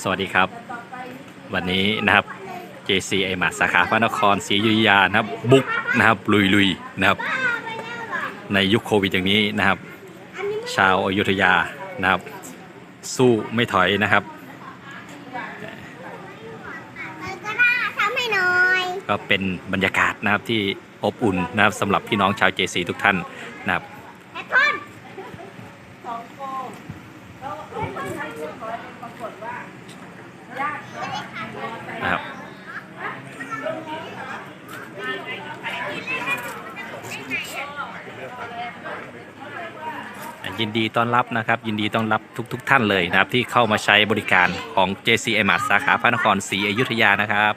สวัสดีครับ วันนี้นะครับ JC ไอมาสาขาพระนครศรีอยุธยานะครับ บุกนะครับ ลุยลุยๆนะครับ ในยุคโควิดอย่างนี้นะครับ ชาวอยุธยานะครับ สู้ไม่ถอยนะครับก็ได้ทำให้หน่อยก็เป็นบรรยากาศนะครับที่อบอุ่นนะครับสำหรับพี่น้องชาว JC ทุกท่านนะครับแอปเปิ้ล นะครับยินดีต้อนรับนะครับ ยินดีต้อนรับทุกๆทท่านเลยนะครับ ที่เข้ามาใช้บริการของ JC i m a r t สาขาพระนครศรีอยุธยานะครับ